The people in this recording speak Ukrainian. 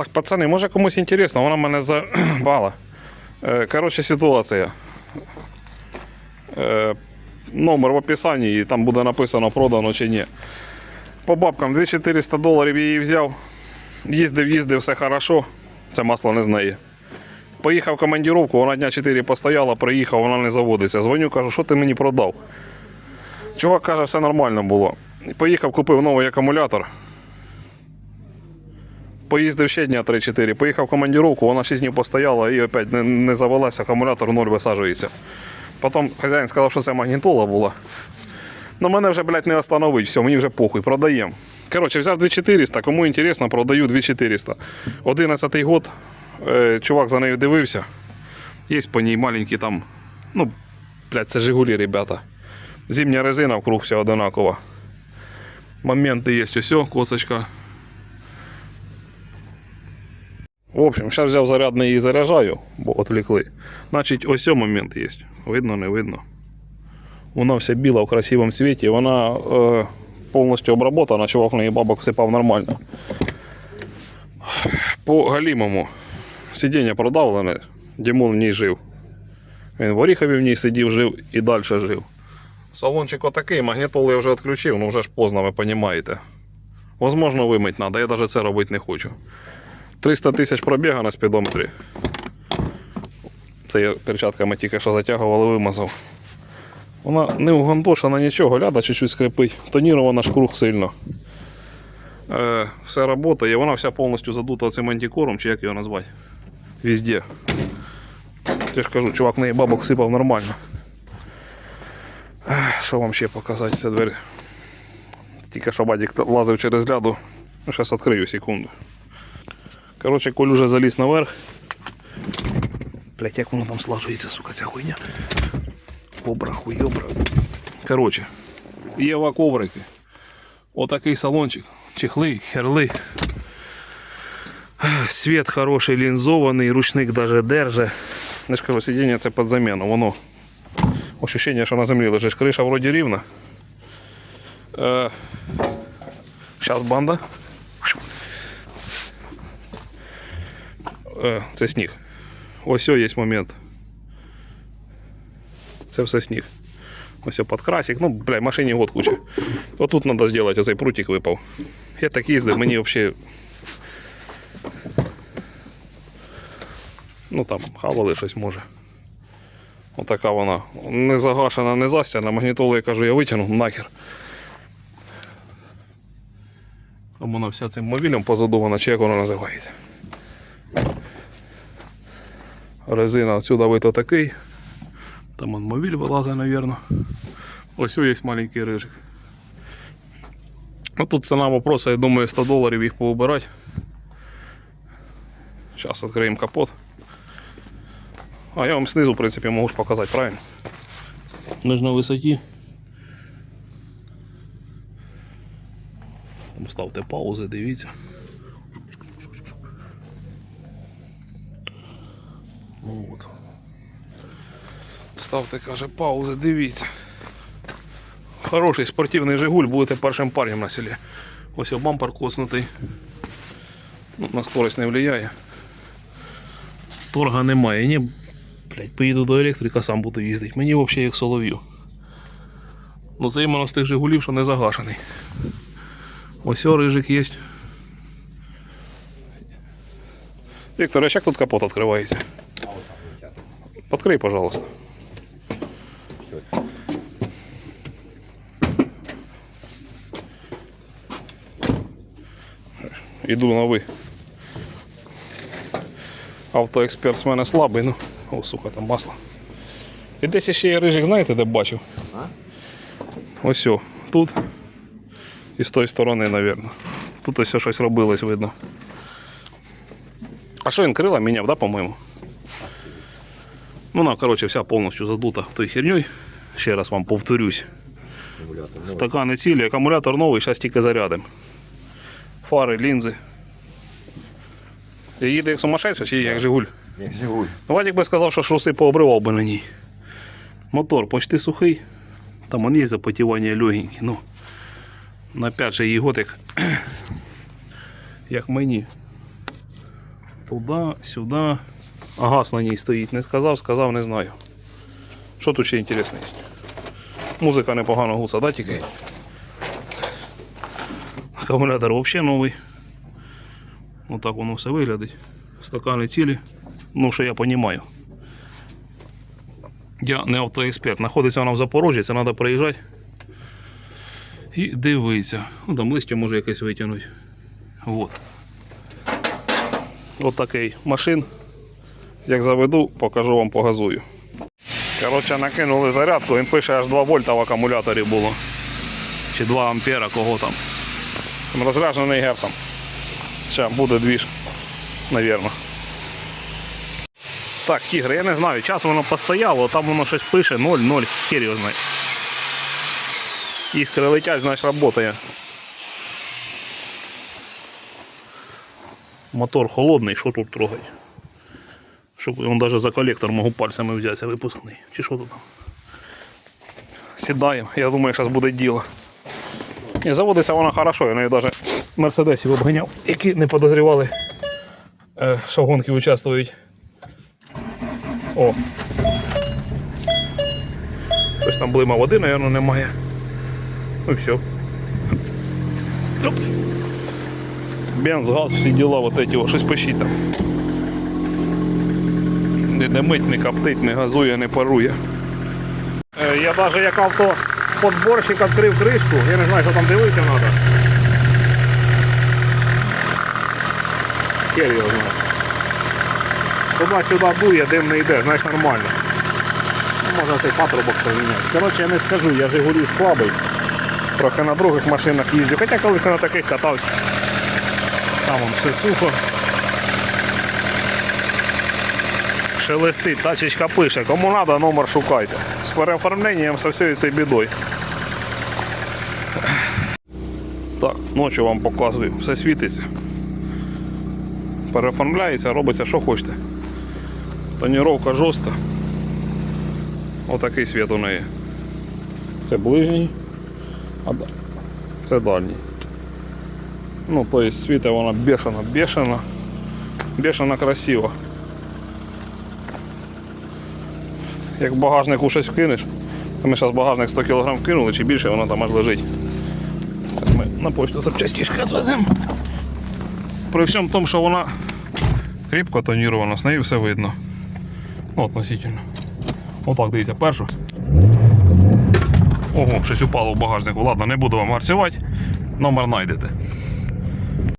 Так, пацани, може комусь інтересно, вона мене забала. Е, Коротше, ситуація. Е, Номер в описанні, і там буде написано продано чи ні. По бабкам 2400 доларів її взяв. Їздив, їздив, все хорошо. Це масло не з неї. Поїхав в командировку, вона дня 4 постояла, приїхав, вона не заводиться. Дзвоню, кажу, що ти мені продав? Чувак каже, все нормально було. Поїхав, купив новий акумулятор. Поїздив ще дня 3-4, поїхав в командировку, вона 6 днів постояла і опять не, не завелася, акумулятор ноль висаджується. Потім хазяїн сказав, що це магнітола була. Ну мене вже, блядь, не остановить, все, мені вже похуй, продаємо. Коротше, взяв 2400, кому інтересно, продаю 2400. 11 год, е, чувак за нею дивився. Є по ній маленькі там, ну, блядь, це Жигулі, ребята. Зимня резина вкруг вся одинакова. Моменти є, усе, косочка. В общем, зараз взяв зарядний і заряджаю, бо отвлекли. Значить, ось момент є. Видно, не видно. Вона вся біла в красивому світі, вона е, повністю обработана, чувак в неї бабок всипав нормально. По галімому сидіння продавлене, Дімон в ній жив. Він в Оріхові в ній сидів, жив і далі жив. Салончик отакий, магнітоли я вже відключив, ну вже ж поздно, ви розумієте. Возможно, вимить треба, я навіть це робити не хочу. 300 тисяч пробіга на спідометрі. Це я перчатками тільки що затягував і вимазав. Вона не угандошена нічого, ляда чуть-чуть скрипить. Тонірована ж круг сильно. Е, все працює, вона вся повністю задута цим антикором, чи як його назвати. Везде. Я ж кажу, чувак неї бабок сипав нормально. Що вам ще показати? Ця двері. Тільки що бадік лазив через ляду. Зараз відкрию секунду. Коротше, Коль уже заліз наверх. Блять, як воно там слажується, сука, ця хуйня. Кобра, хуйобра. Коротше, Єва коврики. Отакий салончик. Чехли, херли. Світ хороший, лінзований, ручник даже держи. Не ж кажу, сидіння це під заміну. Воно. Ощущення, що на землі лежиш. Криша вроді рівна. Е, Зараз банда. Це сніг. Ось є момент. Це все сніг. Ось подкрасик. Ну, бля, машині год куча. Отут треба зробити, оцей прутик випав. Я так їздив, мені взагалі. Ну там хавали щось може. Отака вона. Не загашена, не застяна. Магнітолу я кажу, я витягну нахер. Там вона вся цим мобілем позадована, чи як вона називається. Резина отсюда вито такий. Там он мобіль вилазить, наверное. Ось є маленький рижик. Ну тут ціна вопроса, я думаю, 100 доларів їх поубирати. Зараз відкриємо капот. А я вам снизу, в принципі, можу показати, правильно? Ми ж на висоті. Ставте паузи, дивіться. От. Ставте, каже, паузи, дивіться. Хороший спортивний Жигуль, будете першим парнем на селі. Ось бампер коснутий. Ну, на скорость не впливає. Торга немає. Ні, блядь, поїду до електрика, сам буду їздити. Мені взагалі як солов'ю. Ну це іменно з тих Жигулів, що не загашений. Ось рижик є. Віктор, а як тут капот відкривається? Подкрий, пожалуйста. Іду на ви. Автоексперт з мене слабий, ну. О, сука, там масло. І десь ще є рижик, знаєте, де бачив? Ось о, тут. І з тої сторони, мабуть. Тут ось щось робилось, видно. А що він крила міняв, да, по-моєму? Ну, вона, коротше, вся повністю задута тою херньою. Ще раз вам повторюсь. Стакани цілі, акумулятор новий, зараз тільки зарядимо. Фари, лінзи. І їде як сумасшедший, чи як Жигуль? Як Жигуль. Ну, Вадик би сказав, що шруси пообривав би на ній. Мотор почти сухий. Там он є запотівання легенькі. Ну, на 5 же год як, як мені. Туди, сюди. А газ на ній стоїть. Не сказав, сказав, не знаю. Що тут ще інтересне? Музика непогано гуса, да, тільки? Акумулятор взагалі новий. Отак воно все виглядить. Стакани цілі. Ну, що я розумію. Я не автоексперт. Знаходиться вона в Запорожжі, це треба приїжджати. І дивитися. Ну, там листя може якесь витягнути. Вот. От такий машин. Як заведу, покажу вам погазую. Коротше, накинули зарядку, він пише аж 2 вольта в акумуляторі було. Чи 2 ампера, кого там. Розряджений герцем. Ще буде двіж, навірно. Так, тігри, я не знаю, час воно постояло, там воно щось пише 0-0, хер його знає. Іскри летять, значить працює. Мотор холодний, що тут трогать? Щоб він навіть за колектор можу пальцями взятися, випускний. Чи що тут? Сідаємо, я думаю, зараз буде діло. І заводиться вона хорошо, я нею навіть мерседесів обганяв, які не подозрівали, е, що гонки участвують. О. Щось там блима води, мабуть, немає. Ну і все. Бенз, газ, всі діла, вот эти, щось пишіть там. Не димить, не коптить, не газує, не парує. Е, Я навіть як авто подборщик відкрив кришку, я не знаю, що там дивитися треба. Хер його знає. Туди-сюди дує, дим не йде, знаєш, нормально. Ну, Можна цей патрубок поміняти. Коротше, я не скажу, я Жигулі слабий. Трохи на других машинах їздю. Хоча колись на таких катався. Там все сухо. Шелестить, тачечка пише. Кому треба, номер шукайте. З переоформленням со всією цією бідою. Так, ночі вам показую. Все світиться. Переоформляється, робиться, що хочете. Тоніровка жорстка. Отакий світ у неї. Це ближній, а це дальній. Ну, то есть світа вона бешено, бешено, бешено красиво. Як в багажнику щось вкинеш, ми зараз багажник 100 кг вкинули чи більше, вона там аж лежить. Ми на почту запчастішки відвеземо. При всьому тому, що вона кріпко тонірована, з нею все видно. Ну, относительно. Отак, дивіться, першу. Ого, щось упало в багажнику. Ладно, не буду вам гарцювати. Номер знайдете.